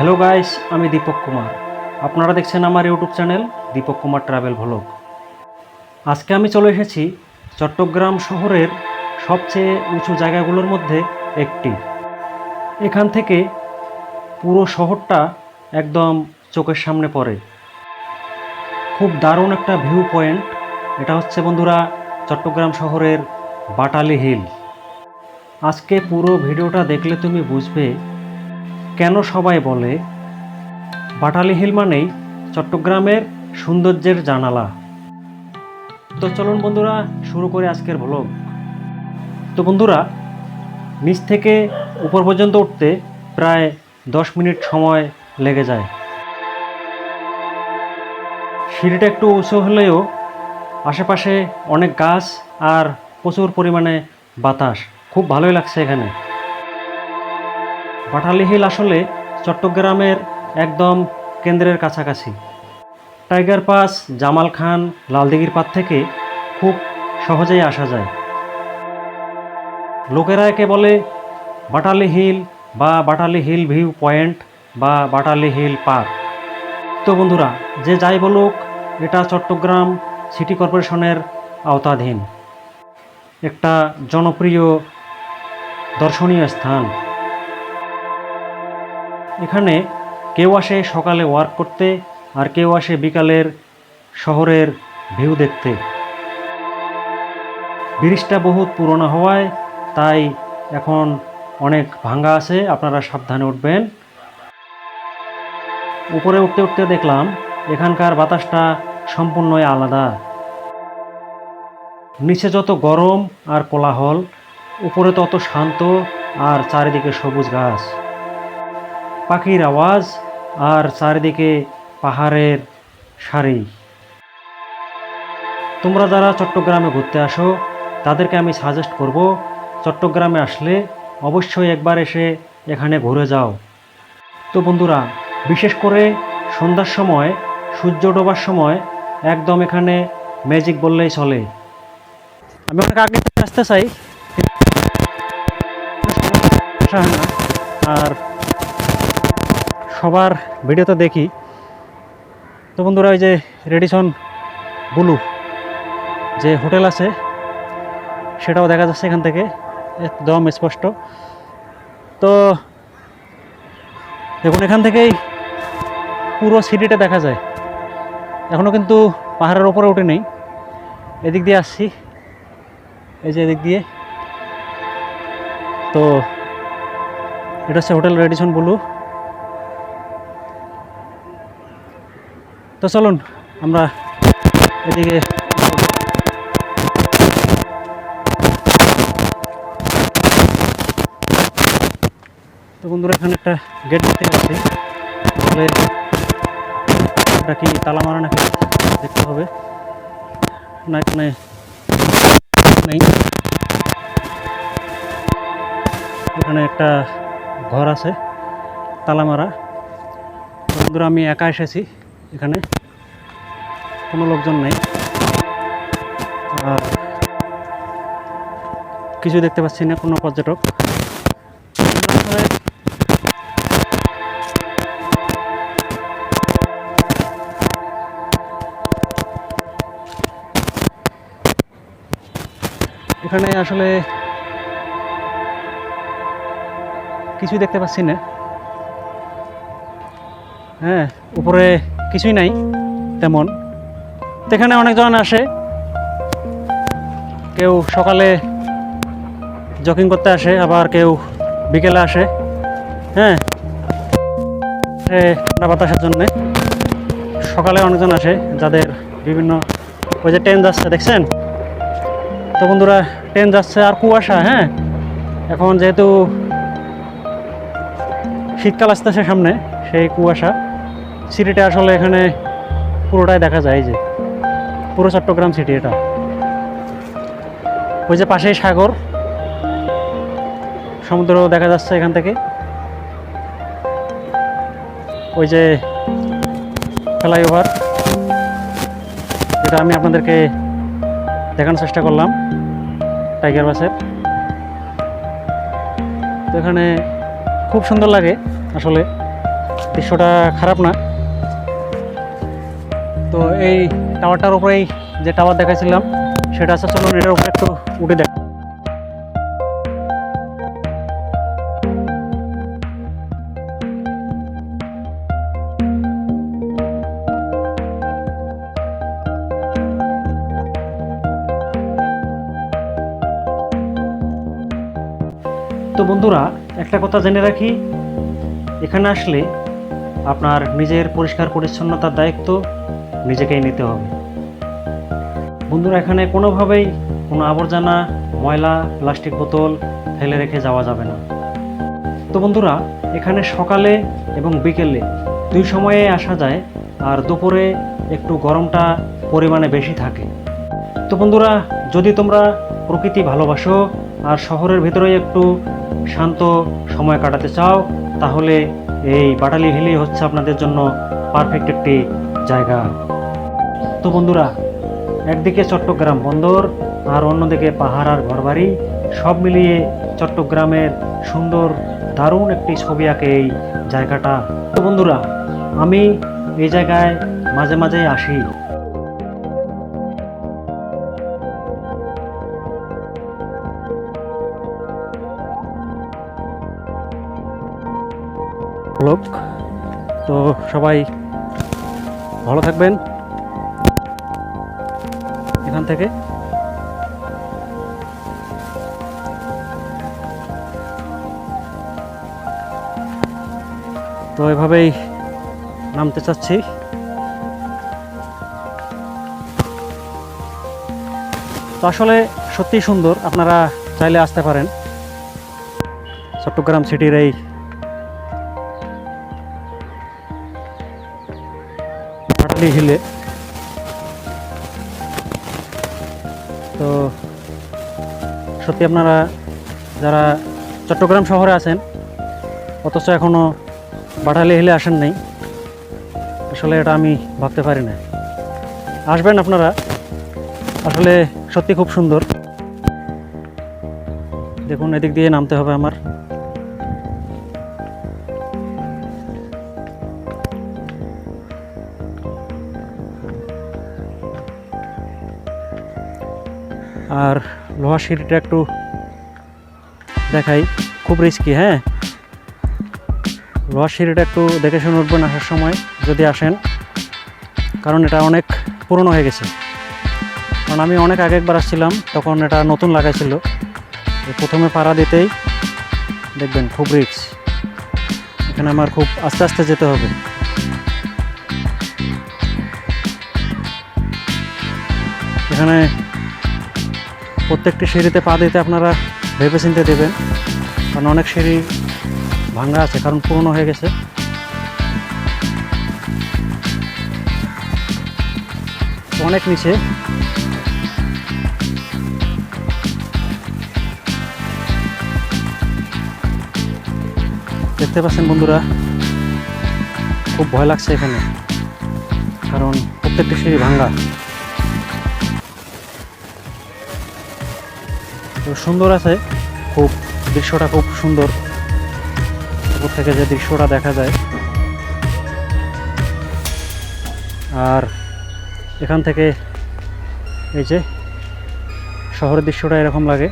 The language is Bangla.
হ্যালো গাইস আমি দীপক কুমার। আপনারা দেখছেন আমার YouTube channel Deepak Kumar travel vlog আজকে আমি চলে এসেছি চট্টগ্রাম শহরের সবচেয়ে উঁচু জায়গাগুলোর মধ্যে একটি। এখান থেকে পুরো শহরটা একদম চোখের সামনে পড়ে। খুব দারুণ একটা ভিউ পয়েন্ট এটা হচ্ছে বন্ধুরা চট্টগ্রাম শহরের বাটালি হিল আজকে পুরো ভিডিওটা দেখলে তুমি বুঝবে কেন সবাই বলে, বাটালি হিল মানেই চট্টগ্রামের সৌন্দর্যের জানালা তো চলুন বন্ধুরা, শুরু করে আজকের ভ্লগ তো বন্ধুরা, নিচ থেকে উপর পর্যন্ত উঠতে প্রায় দশ মিনিট সময় লেগে যায়। সিঁড়িটা একটু উঁচু হলেও আশেপাশে অনেক গাছ আর প্রচুর পরিমাণে বাতাস। খুব ভালোই লাগছে এখানে। বাটালি হিল আসলে চট্টগ্রামের একদম কেন্দ্রের কাছাকাছি। টাইগার পাস, জামাল খান লালদিগির পাত থেকে খুব সহজেই আসা যায়। লোকেরা একে বলে বাটালি হিল বা বাটালি হিল ভিউ পয়েন্ট বা বাটালি হিল পার্ক। তো বন্ধুরা, যে যাই বলুক, এটা চট্টগ্রাম সিটি কর্পোরেশনের আওতাধীন। একটা জনপ্রিয় দর্শনীয় স্থান। এখানে কেউ আসে সকালে ওয়ার্ক করতে আর কেউ আসে বিকালের শহরের ভিউ দেখতে। ব্রিজটা বহুত পুরনো হওয়ায় তাই এখন অনেক ভাঙ্গা আছে, আপনারা সাবধানে উঠবেন। উপরে উঠতে উঠতে দেখলাম এখানকার বাতাসটা সম্পূর্ণই আলাদা। নিচে যত গরম আর কোলাহল, উপরে তত শান্ত আর চারিদিকে সবুজ গাছ। পাখির আওয়াজ আর চারিদিকে পাহাড়ের সারি। তোমরা যারা চট্টগ্রামে ঘুরতে আসো, তাদেরকে আমি সাজেস্ট করব, চট্টগ্রামে আসলে অবশ্যই একবার এসে এখানে ঘুরে যাও। তো বন্ধুরা, বিশেষ করে সন্ধ্যার সময়, সূর্য ডোবার সময় একদম এখানে ম্যাজিক বললেই চলে। আমি অনেক আগে আসতে চাই আর সবার ভিডিওতে দেখি। তো বন্ধুরা, ওই যে রেডিসন ব্লু যে হোটেল আছে, সেটাও দেখা যাচ্ছে এখান থেকে। একদম স্পষ্ট। তো দেখুন, এখান থেকেই পুরো সিটিটা দেখা যায়। এখনও কিন্তু পাহাড়ের ওপরে উঠে নেই। এদিক দিয়ে আসছি। এই যে এদিক দিয়ে। তো এটা হচ্ছে হোটেল রেডিসন ব্লু। তো চলুন, আমরা এদিকে তো বন্ধুরা, এখানে একটা গেট দেখতে পাচ্ছি। তাহলে এটা কি তালা মারা নাকি? দেখতে হবে। না, এখানে নেই। এখানে একটা ঘর আছে তালা মারা বন্ধুরা, আমি একা এসেছি। এখানে কোনো লোকজন নেই। আর কিছু দেখতে পাচ্ছি না, কোনো পর্যটক। এখানে আসলে কিছু দেখতে পাচ্ছি না। হ্যাঁ উপরে কিছুই নাই, তেমন। এখানে অনেকজন আসে। কেউ সকালে জকিং করতে আসে, আবার কেউ বিকেলে আসে। হ্যাঁ? ঠান্ডা বাতাসের জন্যে। সকালে অনেকজন আসে, যাদের বিভিন্ন ওই যে ট্রেন যাচ্ছে, দেখছেন? তো বন্ধুরা, ট্রেন যাচ্ছে আর কুয়াশা হ্যাঁ? এখন যেহেতু শীতকাল আসতেছে সামনে, সেই কুয়াশা। সিটিটা আসলে এখানে পুরোটাই দেখা যায় যে, পুরো চট্টগ্রাম সিটি এটা। ওই যে পাশেই সাগর সমুদ্র দেখা যাচ্ছে এখান থেকে। ওই যে ফ্লাইওভার যেটা আমি আপনাদেরকে দেখানোর চেষ্টা করলাম, টাইগার বাসের। তো এখানে খুব সুন্দর লাগে আসলে। দৃশ্যটা খারাপ না এই টাওয়ারটার উপরেই যে টাওয়ার দেখাইছিলাম, সেটা আছে, চলুন এটার উপরে একটু উঠে দেখ। তো বন্ধুরা, একটা কথা জেনে রাখি, এখানে আসলে আপনার নিজের পরিষ্কার পরিচ্ছন্নতার দায়িত্ব নিজেকেই নিতে হবে। বন্ধুরা, এখানে কোনোভাবেই কোনো আবর্জনা, ময়লা, প্লাস্টিক বোতল ফেলে রেখে যাওয়া যাবে না। তো বন্ধুরা, এখানে সকালে এবং বিকেলে দুই সময়ে আসা যায়, আর দুপুরে একটু গরমটা পরিমাণে বেশি থাকে। তো বন্ধুরা, যদি তোমরা প্রকৃতি ভালোবাসো, আর শহরের ভিতরেই একটু শান্ত সময় কাটাতে চাও, তাহলে এই বাটালি হিলি হচ্ছে আপনাদের জন্য পারফেক্ট একটি জায়গা। তো বন্ধুরা একদিকে চট্টগ্রাম বন্দর আর অন্যদিকে পাহাড় আর ঘরবাড়ি সব মিলিয়ে চট্টগ্রামের সুন্দর দারুণ একটি ছবি আঁকে এই জায়গাটা। তো বন্ধুরা আমি এই জায়গায় মাঝে মাঝে আসি। লোক তো সবাই ভালো থাকবেন। এখান থেকে। তো এভাবেই নামতে চাচ্ছি। তো আসলে সত্যিই সুন্দর, আপনারা চাইলে আসতে পারেন। চট্টগ্রাম সিটির এই হিলে। তো সত্যি আপনারা যারা চট্টগ্রাম শহরে আছেন, অথচ এখনও বাটালি হিলে আসেন নাই, আসলে এটা আমি ভাবতে পারি না। আসবেন আপনারা, আসলে সত্যি খুব সুন্দর। দেখুন, এদিক দিয়ে নামতে হবে আমার। আর লোহার সিঁড়িটা একটু দেখাই। খুব রিস্কি হ্যাঁ? লোহার সিঁড়িটা একটু দেখে শুনে উঠবেন আসার সময়, যদি আসেন। কারণ এটা অনেক পুরনো হয়ে গেছে। কারণ আমি অনেক আগে একবার আসছিলাম, তখন এটা নতুন লাগাইছিল। প্রথমে পাড়া দিতেই দেখবেন খুব রিক্স এখানে আমার খুব আস্তে আস্তে যেতে হবে। এখানে প্রত্যেকটি সিঁড়িতে পা দিতে আপনারা ভেবে চিনতে দেবেন। কারণ অনেক সিঁড়ি ভাঙ্গা আছে, কারণ পুরনো হয়ে গেছে। অনেক নিচে। দেখতে পাচ্ছেন বন্ধুরা, খুব ভয় লাগছে এখানে। কারণ প্রত্যেকটি সিঁড়ি ভাঙ্গা। সুন্দর আছে। খুব দৃশ্যটা খুব সুন্দর। উপর থেকে যে দৃশ্যটা দেখা যায়। আর এখান থেকে এই যে শহরের দৃশ্যটা এরকম লাগে।